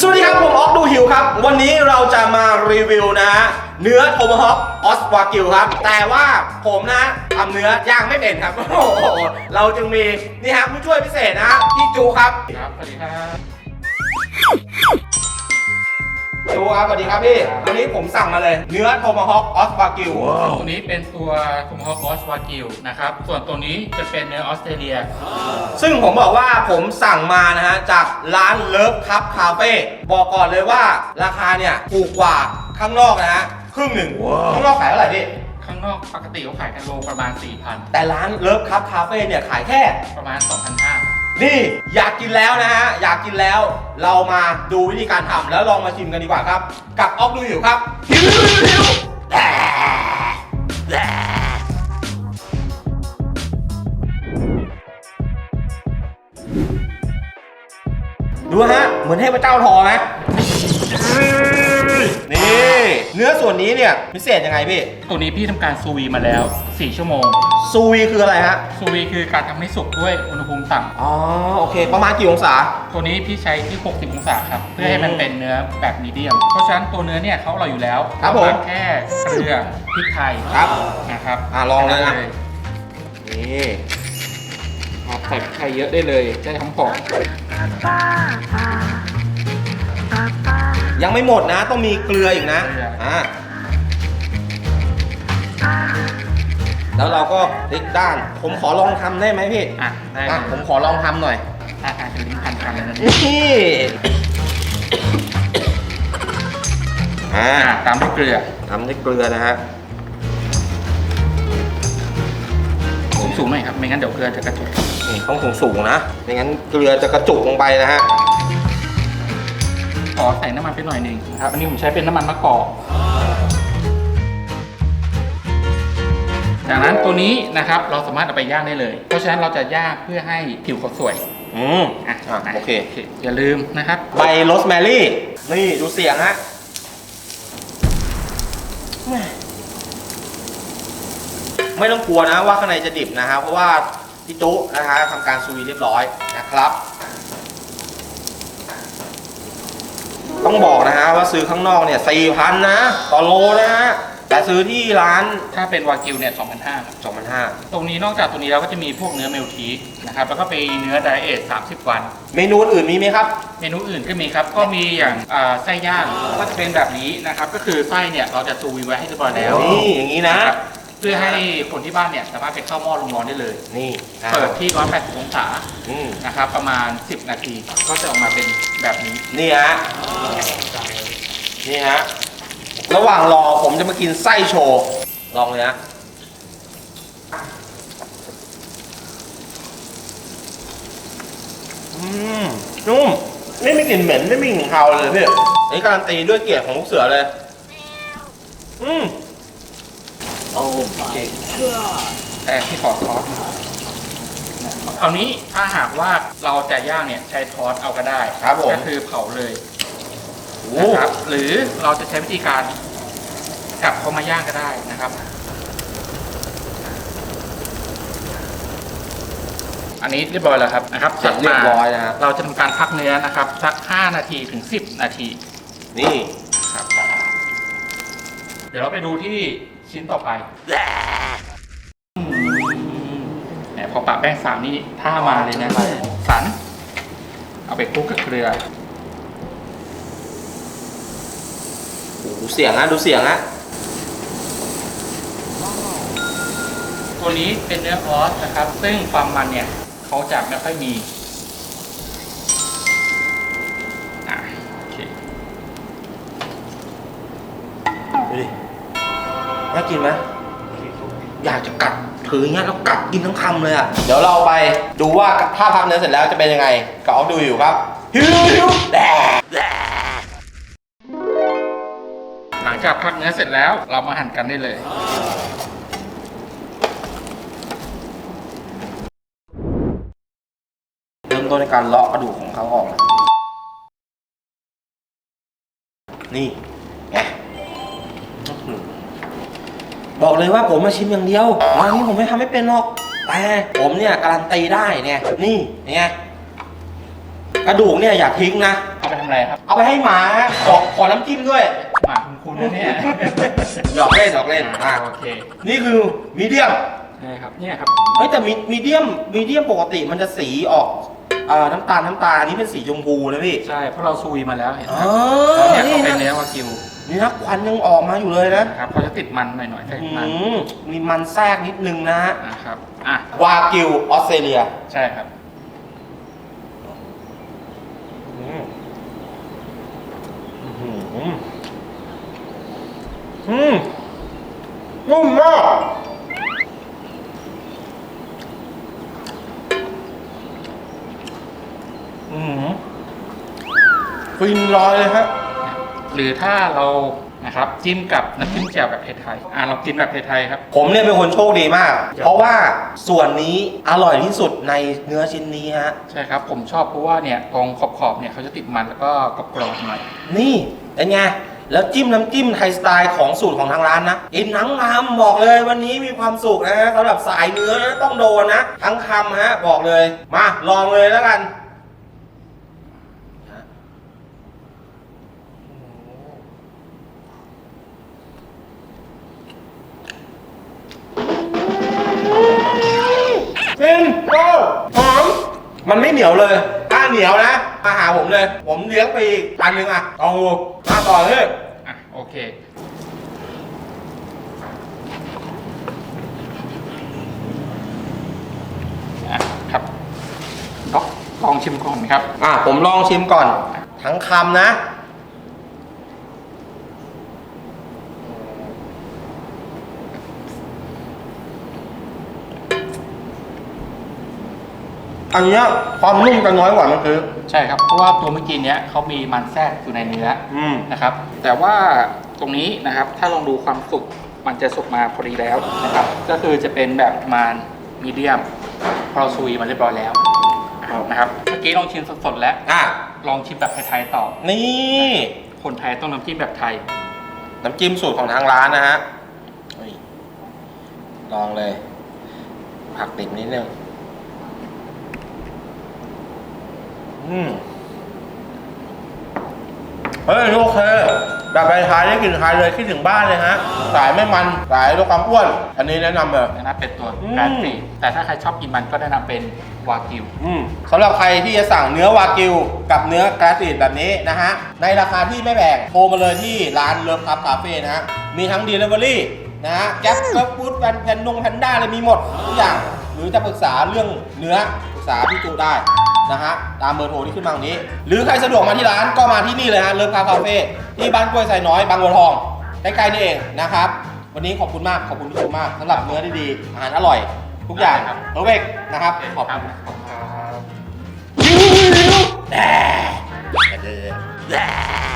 สวัสดีครับ ผมออกดูหิวครับ วันนี้เราจะมารีวิวนะฮะเนื้อโทมฮอคออสวากิวครับ แต่ว่าผมนะทำเนื้อย่างไม่เป็นครับ โอ้โหเราจึงมีนี่ฮะผู้ช่วยพิเศษนะฮะพี่จูครับ ครับสวัสดีครับ ครับสวัสดีครับพี่วันนี้ผมสั่งมาเลย เนื้อโทมฮอคออสวากิวตัวนี้เป็นตัวคุมฮอคอสวากิวนะครับ ส่วนตัวนี้จะเป็นเนื้อออสเตรเลีย ซึ่งผมบอกว่าผมสั่งมานะฮะ จากร้านเลิฟคัพคาเฟ่บอกก่อนเลยว่าราคาเนี่ยถูกกว่าข้างนอกนะฮะครึ่งหนึ่งข้างนอกขายเท่าไหร่พี่ ข้างนอกปกติเขาขายกันโลประมาณ 4,000 แต่ร้านเลิฟคัพคาเฟ่เนี่ยขายแค่ประมาณ 2,500 นี่อยากกินแล้วนะฮะอยากกินแล้วเรามาดูวิธีการทำแล้วลองมาชิมกันดีกว่าครับ กับออกดูหิวครับหิวหิวดูฮะเหมือนเทพเจ้าทอไหม เนื้อส่วนนี้เนี่ยพิเศษยังไงพี่ตัวนี้พี่ทำการซูวีมาแล้ว 4 ชั่วโมง ซูวีคืออะไรฮะ ซูวีคือการทำให้สุกด้วยอุณหภูมิต่อ๋อโอเค ประมาณกี่องศาำตัวนี้พี่ใช้ที่ 60 องศาครับ เพื่อให้มันเป็นเนื้อแบบมีเดียม เพราะฉะนั้นตัวเนื้อเนี่ยเขาอร่อยอยู่แล้วครับผม เาาแค่เกลือพริกไทยครับ นะครับอะลองเลยนะได้นี่ครับใส่พริกไทยเยอะได้เลยจะได้หอมหอม ยังไม่หมดนะ ต้องมีเกลืออีกนะอ่าแล้วเราก็พลิกด้าน ผมขอลองทำได้ไหมพี่อะได้อะผมขอลองทำหน่อย อะอะเป็นลิ้นพันกันเลยนะนี่อ่าอะตามด้วยเกลือทำด้วยเกลือนะฮะสูงๆหน่อยครับ ไม่งั้นเดี๋ยวเกลือจะกระจกนี่ต้องสูงสูงๆนะไม่งั้นเกลือจะกระจุกลงไปนะฮะ ขอใส่น้ำมันไปหน่อยหนึ่งนะครับ อันนี้ผมใช้เป็นน้ำมันมะกอก จากนั้นตัวนี้นะครับเราสามารถเอาไปย่างได้เลย เพราะฉะนั้นเราจะย่างเพื่อให้ผิวเขาสวย อืมอะอะนะโอเค อย่าลืมนะครับ ใบโรสแมรี่ นี่ดูเสียงฮะแม่ไม่ต้องกลัวนะว่าข้างในจะดิบนะฮะเพราะว่าพี่จุนะฮะทำการซูวีเรียบร้อยนะครับ ต้องบอกนะฮะว่าซื้อข้างนอกเนี่ยสี่พันนะต่อโลนะฮะแต่ซื้อที่ร้านถ้าเป็นวากิวเนี่ย2,500ครับสองพันห้าตรงนี้นอกจากตัวนี้แล้วก็จะมีพวกเนื้อเมลทีสนะครับ แล้วก็เป็นเนื้อไดเอท30 วัน เมนูอื่นมีไหมครับ เมนูอื่นก็มีครับ ก็มีอย่างอ่าไส้ย่างก็จะเป็นแบบนี้นะครับ ก็คือไส้เนี่ยเราจะซูวีไว้ให้เรียบร้อยแล้ว นี่อย่างนี้นะครับ เพื่อให้คนที่บ้านเนี่ยสามารถไปเข้าหม้อลงร้อนได้เลย นี่อะเปิดที่ 180 องศาอืมนะครับ ประมาณ 10 นาทีก็จะออกมาเป็นแบบนี้ นี่ฮะนี่ฮะระหว่างรอผมจะมากินไส้โชว์ลองเลยนะอืมนุ่มไม่มีกลิ่นเหม็นไม่มีกลิ่นคาวเลยพี่อันนี้การันตีด้วยเกียรติของลูกเสือเลย อืม แต่ที่ขอทอสคราวนี้ถ้าหากว่าเราจะย่างเนี่ยใช้ทอสเอาก็ได้ครับผม ก็คือเผาเลยโอ้นะครับ หรือเราจะใช้วิธีการกลับเขามาย่างก็ได้นะครับ อันนี้เรียบร้อยแล้วครับนะครับเสร็จเรียบร้อยนะฮะเราจะทำการพักเนื้อนะครับสัก 5 นาทีถึง 10 นาที นี่ ครับเดี๋ยวเราไปดูที่ ชิ้นต่อไปอืมแหมพอปะแป้งสามนี่ท่ามาเลยนะสัน เอาไปคลุกกับเกลือดูเสียงนะดูเสียงนะตัวนี้เป็นเนื้อออสนะครับ ซึ่งความมันเนี่ยเขาจะไม่ค่อยมีอะโอเคดูดิ น่ากินไหมอยากจะกัดถืออย่างเงี้ยแล้วกัดกินทั้งคำเลยอะ เดี๋ยวเราไปดูว่าถ้าพักเนื้อเสร็จแล้วจะเป็นยังไงก็เอาดูอยู่ครับฮิวฮิวแดหลังจากพักเนื้อเสร็จแล้วเรามาหั่นกันได้เลยเริ่มต้นในการเลาะกระดูกของเขาออกนี่ บอกเลยว่าผมมาชิมอย่างเดียวร้านนี้ผมไม่ทำไม่เป็นหรอก แต่ผมเนี่ยการันตีได้เนี่ย นี่ไงกระดูกเนี่ยอย่าทิ้งนะ เอาไปทำอะไรครับ เอาไปให้หมาขอขอน้ำจิ้มด้วย หมาคุณคุณนะเนี่ย หยอกเล่นหยอกเล่นอะโอเค นี่คือมีเดียม ใช่ครับ เนี่ยครับ เฮ้ยแต่มีมีเดียมมีเดียมปกติมันจะสีออก เอ่อน้ำตาลน้ำตาลอันนี้เป็นสีชมพูนะพี่ใช่เพราะเราซุยมาแล้วเห็นไหอ๋มอแล้วเนี่ยนี่เขาเป็นนะเนื้อวากิวนี่นะควันยังออกมาอยู่เลยนะนะครับเขาจะติดมันหน่อยๆใส่อืมันมมีมันแทรกนิดนึงนะฮะนะครับอะวากิวออสเตรเลียใช่ครับ อืมอืมอืมนุ่มมาก อืมฟินลอยเลยฮะหรือถ้าเรานะครับจิ้มกับน้ำจิ้มแจ่วแบบไทยๆอะเรากินแบบไทยๆครับ ผมเนี่ยเป็นคนโชคดีมาก เพราะว่าส่วนนี้อร่อยที่สุดในเนื้อชิ้นนี้ฮะ ใช่ครับ ผมชอบเพราะว่าเนี่ยตรงขอบๆเนี่ยเขาจะติดมันแล้วก็กรอบๆหน่อย นี่เป็นไงแล้วจิ้มน้ำจิ้มไทยสไตล์ของสูตรของทางร้านนะกินทั้งคำบอกเลยวันนี้มีความสุขนะฮะสำหรับสายเนื้อนะต้องโดนนะ ทั้งคำฮะบอกเลย มาลองเลยแล้วกัน เหนียวเลยถ้าเหนียวนะ มาหาผมเลย ผมเลี้ยงไปอีกอันหนึ่งอะเอางูมาต่อเลยอะโอเค อะครับลองลองชิมก่อนครับ อะผมลองชิมก่อน ทั้งคำนะ อันเนี้ยความนุ่มจะน้อยกว่าเมื่อกี้ใช่ครับ เพราะว่าตัวเมื่อกี้เนี้ยเขามีมันแทรกอยู่ในเนื้ออืม นะครับ แต่ว่าตรงนี้นะครับถ้าลองดูความสุกมันจะสุกมาพอดีแล้วนะครับ ก็คือจะเป็นแบบประมาณมีเดียมเพราะเราซุยมาเรียบร้อยแล้วนะครับเมื่อกี้ลองชิมสดๆแล้ว อะ ลองชิมแบบไทยๆต่อ นี่ คนไทยต้องน้ำจิ้มแบบไทย น้ำจิ้มสูตรของทางร้านนะฮะนี่ลองเลย ผักติดนิดนึง อืมเฮ้ยโอเคแบบไปทายได้กลินไทยเลยคิดถึงบ้านเลยฮะ สายไม่มัน สายลดความอ้วน อันนี้แนะนำเลยแนะนำเป็นตัวอืมแกรนฟีแต่ถ้าใครชอบกินมันก็แนะนำเป็นวากิว อืมสำหรับใครที่จะสั่งเนื้อวากิว กับเนื้อกราติดแบบนี้นะฮะ ในราคาที่ไม่แพงโทรมาเลยที่ร้านเลิฟคับคาเฟ่นะฮะ มีทั้ง Delivery นะฮะแก๊ปแก๊ปฟูดแพนแพนนงแพนด้าเลยมีหมดทุกอย่าง หรือจะปรึกษาเรื่องเนื้อปรึกษาพี่จูได้ นะฮะตามเบอร์โทรที่ขึ้นมาตรงนี้ หรือใครสะดวกมาที่ร้านก็มาที่นี่เลยฮะเลิฟคาคาเฟ่ที่บ้านกล้วยไซน้อยบางบัวทองใกล้ๆนี่เองนะครับวันนี้ขอบคุณมากขอบคุณทุกชมมากสำหรับเนื้อดีๆอาหารอร่อย ทุกอย่างเพอร์เฟกนะครับขอบคุณขอบคุณครับ